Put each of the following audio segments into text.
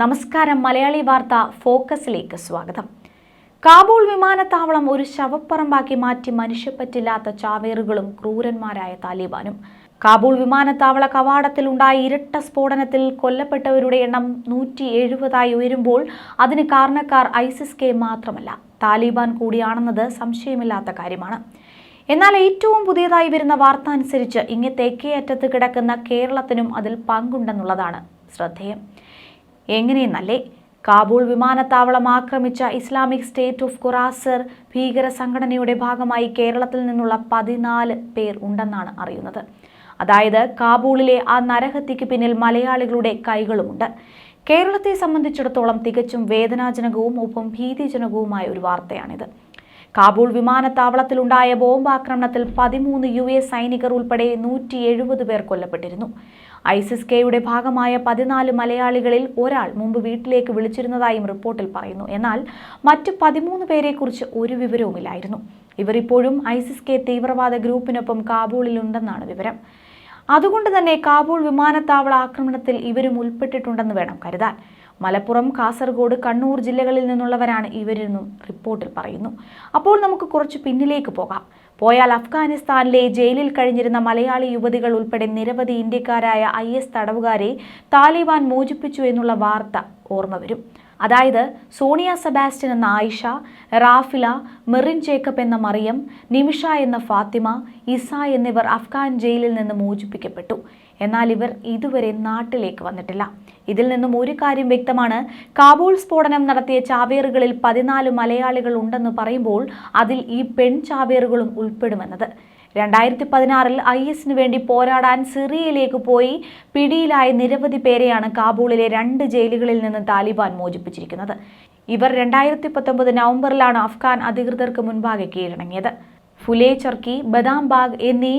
നമസ്കാരം മലയാളി വാർത്ത ഫോക്കസിലേക്ക് സ്വാഗതം. കാബൂൾ വിമാനത്താവളം ഒരു ശവപ്പറമ്പാക്കി മാറ്റി മനുഷ്യപ്പറ്റില്ലാത്ത ചാവേറുകളും ക്രൂരന്മാരായ താലിബാനും. കാബൂൾ വിമാനത്താവള കവാടത്തിൽ ഉണ്ടായ ഇരട്ട സ്ഫോടനത്തിൽ കൊല്ലപ്പെട്ടവരുടെ എണ്ണം നൂറ്റി എഴുപതായി ഉയരുമ്പോൾ അതിന് കാരണക്കാർ ഐസിസ് കെ മാത്രമല്ല. താലിബാൻ കൂടിയാണെന്നത് സംശയമില്ലാത്ത കാര്യമാണ്. എന്നാൽ ഏറ്റവും പുതിയതായി വരുന്ന വാർത്ത അനുസരിച്ച് ഇങ്ങ് തെക്കേ അറ്റത്ത് കിടക്കുന്ന കേരളത്തിനും അതിൽ പങ്കുണ്ടെന്നുള്ളതാണ് ശ്രദ്ധേയം. എങ്ങനെയെന്നല്ലേ? കാബൂൾ വിമാനത്താവളം ആക്രമിച്ച ഇസ്ലാമിക് സ്റ്റേറ്റ് ഓഫ് ഖുറാസർ ഭീകര സംഘടനയുടെ ഭാഗമായി കേരളത്തിൽ നിന്നുള്ള പതിനാല് പേർ ഉണ്ടെന്നാണ് അറിയുന്നത്. അതായത് കാബൂളിലെ ആ നരഹത്യക്ക് പിന്നിൽ മലയാളികളുടെ കൈകളുമുണ്ട്. കേരളത്തെ സംബന്ധിച്ചിടത്തോളം തികച്ചും വേദനാജനകവും ഒപ്പം ഭീതിജനകവുമായ ഒരു വാർത്തയാണിത്. കാബൂൾ വിമാനത്താവളത്തിലുണ്ടായ ബോംബാക്രമണത്തിൽ പതിമൂന്ന് യു എസ് സൈനികർ ഉൾപ്പെടെ നൂറ്റി എഴുപത് പേർ കൊല്ലപ്പെട്ടിരുന്നു. ഐസിസ് കെയുടെ ഭാഗമായ പതിനാല് മലയാളികളിൽ ഒരാൾ മുമ്പ് വീട്ടിലേക്ക് വിളിച്ചിരുന്നതായും റിപ്പോർട്ടിൽ പറയുന്നു. എന്നാൽ മറ്റ് പതിമൂന്ന് പേരെക്കുറിച്ച് ഒരു വിവരവുമില്ലായിരുന്നു. ഇവർ ഇപ്പോഴും ഐസിസ് കെ തീവ്രവാദ ഗ്രൂപ്പിനൊപ്പം കാബൂളിലുണ്ടെന്നാണ് വിവരം. അതുകൊണ്ട് തന്നെ കാബൂൾ വിമാനത്താവള ആക്രമണത്തിൽ ഇവരും ഉൾപ്പെട്ടിട്ടുണ്ടെന്ന് വേണം കരുതാൻ. മലപ്പുറം കാസർഗോഡ് കണ്ണൂർ ജില്ലകളിൽ നിന്നുള്ളവരാണ് ഇവരെന്നും റിപ്പോർട്ടിൽ പറയുന്നു. അപ്പോൾ നമുക്ക് കുറച്ച് പിന്നിലേക്ക് പോകാം. പോയാൽ അഫ്ഗാനിസ്ഥാനിലെ ജയിലിൽ കഴിഞ്ഞിരുന്ന മലയാളി യുവതികൾ ഉൾപ്പെടെ നിരവധി ഇന്ത്യക്കാരായ ഐ എസ് തടവുകാരെ താലിബാൻ മോചിപ്പിച്ചു എന്നുള്ള വാർത്ത ഓർമ്മ വരും. അതായത് സോണിയ സെബാസ്റ്റ്യൻ എന്ന ആയിഷ റാഫില മെറിൻ ജേക്കബ് എന്ന മറിയം നിമിഷ എന്ന ഫാത്തിമ ഇസ എന്നിവർ അഫ്ഗാൻ ജയിലിൽ നിന്ന് മോചിപ്പിക്കപ്പെട്ടു. എന്നാൽ ഇവർ ഇതുവരെ നാട്ടിലേക്ക് വന്നിട്ടില്ല. ഇതിൽ നിന്നും ഒരു കാര്യം വ്യക്തമാണ്. കാബൂൾ സ്ഫോടനം നടത്തിയ ചാവേറുകളിൽ പതിനാല് മലയാളികൾ ഉണ്ടെന്ന് പറയുമ്പോൾ അതിൽ ഈ പെൺ ചാവേറുകളും ഉൾപ്പെടുമെന്നത്. രണ്ടായിരത്തി പതിനാറിൽ ഐ എസിന് വേണ്ടി പോരാടാൻ സിറിയയിലേക്ക് പോയി പിടിയിലായ നിരവധി പേരെയാണ് കാബൂളിലെ രണ്ട് ജയിലുകളിൽ നിന്ന് താലിബാൻ മോചിപ്പിച്ചിരിക്കുന്നത്. ഇവർ രണ്ടായിരത്തി പത്തൊമ്പത് നവംബറിലാണ് അഫ്ഗാൻ അധികൃതർക്ക് മുൻപാകെ കീഴടങ്ങിയത്. ഫുലേ ചർക്കി ബദാം ബാഗ് എന്നീ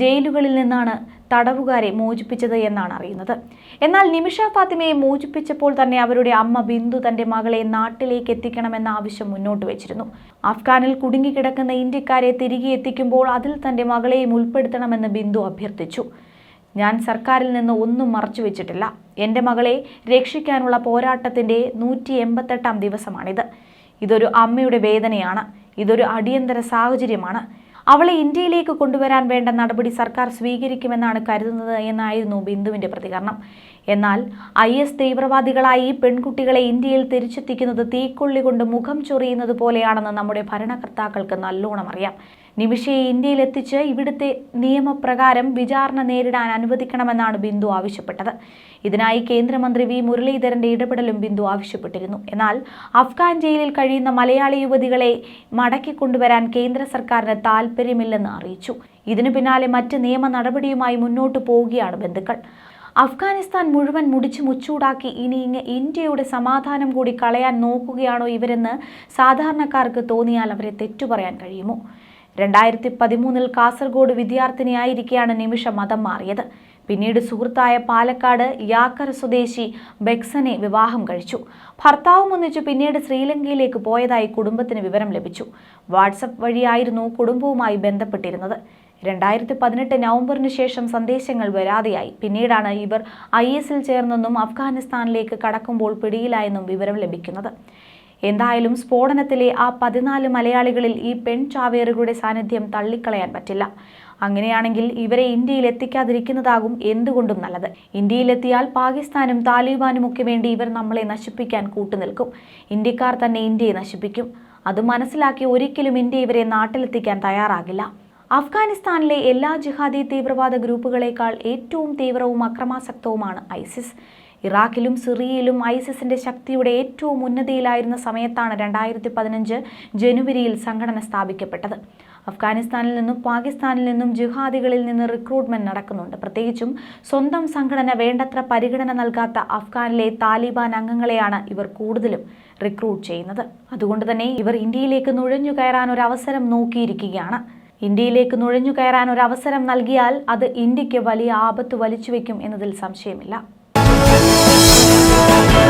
ജയിലുകളിൽ നിന്നാണ് തടവുകാരെ മോചിപ്പിച്ചത് എന്നാണ് അറിയുന്നത്. എന്നാൽ നിമിഷ ഫാത്തിമയെ മോചിപ്പിച്ചപ്പോൾ തന്നെ അവരുടെ അമ്മ ബിന്ദു തന്റെ മകളെ നാട്ടിലേക്ക് എത്തിക്കണമെന്ന ആവശ്യം മുന്നോട്ട് വെച്ചിരുന്നു. അഫ്ഗാനിൽ കുടുങ്ങിക്കിടക്കുന്ന ഇന്ത്യക്കാരെ തിരികെ എത്തിക്കുമ്പോൾ അതിൽ തന്റെ മകളെയും ഉൾപ്പെടുത്തണമെന്ന് ബിന്ദു അഭ്യർത്ഥിച്ചു. ഞാൻ സർക്കാരിൽ നിന്ന് ഒന്നും മറച്ചു വെച്ചിട്ടില്ല. എന്റെ മകളെ രക്ഷിക്കാനുള്ള പോരാട്ടത്തിന്റെ നൂറ്റി എൺപത്തെട്ടാം ദിവസമാണിത്. ഇതൊരു അമ്മയുടെ വേദനയാണ്. ഇതൊരു അടിയന്തര സാഹചര്യമാണ്. അവളെ ഇന്ത്യയിലേക്ക് കൊണ്ടുവരാൻ വേണ്ട നടപടി സർക്കാർ സ്വീകരിക്കുമെന്നാണ് കരുതുന്നത് എന്നായിരുന്നു ബിന്ദുവിന്റെ പ്രതികരണം. എന്നാൽ ഐ എസ് തീവ്രവാദികളായി ഈ പെൺകുട്ടികളെ ഇന്ത്യയിൽ തിരിച്ചെത്തിക്കുന്നത് തീക്കൊള്ളി കൊണ്ട് മുഖം ചൊറിയുന്നത് പോലെയാണെന്ന് നമ്മുടെ ഭരണകർത്താക്കൾക്ക് നല്ലോണം അറിയാം. നിമിഷയെ ഇന്ത്യയിൽ എത്തിച്ച് ഇവിടുത്തെ നിയമപ്രകാരം വിചാരണ നേരിടാൻ അനുവദിക്കണമെന്നാണ് ബിന്ദു ആവശ്യപ്പെട്ടത്. ഇതിനായി കേന്ദ്രമന്ത്രി വി. മുരളീധരന്റെ ഇടപെടലും ബിന്ദു ആവശ്യപ്പെട്ടിരുന്നു. എന്നാൽ അഫ്ഗാൻ ജയിലിൽ കഴിയുന്ന മലയാളി യുവതികളെ മടക്കി കൊണ്ടുവരാൻ കേന്ദ്ര സർക്കാരിന് താൽപ്പര്യമില്ലെന്ന് അറിയിച്ചു. ഇതിനു പിന്നാലെ മറ്റ് നിയമ നടപടിയുമായി മുന്നോട്ടു പോവുകയാണ് ബന്ധുക്കൾ. അഫ്ഗാനിസ്ഥാൻ മുഴുവൻ മുടിച്ചു മുച്ചൂടാക്കി ഇനി ഇങ്ങ് ഇന്ത്യയുടെ സമാധാനം കൂടി കളയാൻ നോക്കുകയാണോ ഇവരെന്ന് സാധാരണക്കാർക്ക് തോന്നിയാൽ അവരെ തെറ്റു പറയാൻ കഴിയുമോ? രണ്ടായിരത്തി പതിമൂന്നിൽ കാസർഗോഡ് വിദ്യാർത്ഥിനിയായിരിക്കെയാണ് നിമിഷ മതം മാറിയത്. പിന്നീട് സുഹൃത്തായ പാലക്കാട് യാക്കര സ്വദേശി ബെക്സനെ വിവാഹം കഴിച്ചു. ഭർത്താവും ഒന്നിച്ചു പിന്നീട് ശ്രീലങ്കയിലേക്ക് പോയതായി കുടുംബത്തിന് വിവരം ലഭിച്ചു. വാട്സപ്പ് വഴിയായിരുന്നു കുടുംബവുമായി ബന്ധപ്പെട്ടിരുന്നത്. രണ്ടായിരത്തി പതിനെട്ട് നവംബറിന് ശേഷം സന്ദേശങ്ങൾ വരാതെയായി. പിന്നീടാണ് ഇവർ ഐ എസിൽ ചേർന്നെന്നും അഫ്ഗാനിസ്ഥാനിലേക്ക് കടക്കുമ്പോൾ പിടിയിലായെന്നും വിവരം ലഭിക്കുന്നത്. എന്തായാലും സ്ഫോടനത്തിലെ ആ പതിനാല് മലയാളികളിൽ ഈ പെൺ ചാവേറുകളുടെ സാന്നിധ്യം തള്ളിക്കളയാൻ പറ്റില്ല. അങ്ങനെയാണെങ്കിൽ ഇവരെ ഇന്ത്യയിൽ എത്തിക്കാതിരിക്കുന്നതാകും എന്തുകൊണ്ടും നല്ലത്. ഇന്ത്യയിലെത്തിയാൽ പാകിസ്ഥാനും താലിബാനും ഒക്കെ വേണ്ടി ഇവർ നമ്മളെ നശിപ്പിക്കാൻ കൂട്ടുനിൽക്കും. ഇന്ത്യക്കാർ തന്നെ ഇന്ത്യയെ നശിപ്പിക്കും. അത് മനസ്സിലാക്കി ഒരിക്കലും ഇന്ത്യ ഇവരെ നാട്ടിലെത്തിക്കാൻ തയ്യാറാകില്ല. അഫ്ഗാനിസ്ഥാനിലെ എല്ലാ ജിഹാദി തീവ്രവാദ ഗ്രൂപ്പുകളേക്കാൾ ഏറ്റവും തീവ്രവും അക്രമാസക്തവുമാണ് ഐസിസ്. ഇറാഖിലും സിറിയയിലും ഐസിസിന്റെ ശക്തിയുടെ ഏറ്റവും ഉന്നതിയിലായിരുന്ന സമയത്താണ് രണ്ടായിരത്തി പതിനഞ്ച് ജനുവരിയിൽ സംഘടന സ്ഥാപിക്കപ്പെട്ടത്. അഫ്ഗാനിസ്ഥാനിൽ നിന്നും പാകിസ്ഥാനിൽ നിന്നും ജിഹാദികളിൽ നിന്ന് റിക്രൂട്ട്മെന്റ് നടക്കുന്നുണ്ട്. പ്രത്യേകിച്ചും സ്വന്തം സംഘടന വേണ്ടത്ര പരിഗണന നൽകാത്ത അഫ്ഗാനിലെ താലിബാൻ അംഗങ്ങളെയാണ് ഇവർ കൂടുതലും റിക്രൂട്ട് ചെയ്യുന്നത്. അതുകൊണ്ട് തന്നെ ഇവർ ഇന്ത്യയിലേക്ക് നുഴഞ്ഞു കയറാൻ ഒരു അവസരം നോക്കിയിരിക്കുകയാണ്. ഇന്ത്യയിലേക്ക് നുഴഞ്ഞു കയറാൻ ഒരു അവസരം നൽകിയാൽ അത് ഇന്ത്യയ്ക്ക് വലിയ ആപത്ത് വലിച്ചു വയ്ക്കും എന്നതിൽ സംശയമില്ല. Thank you.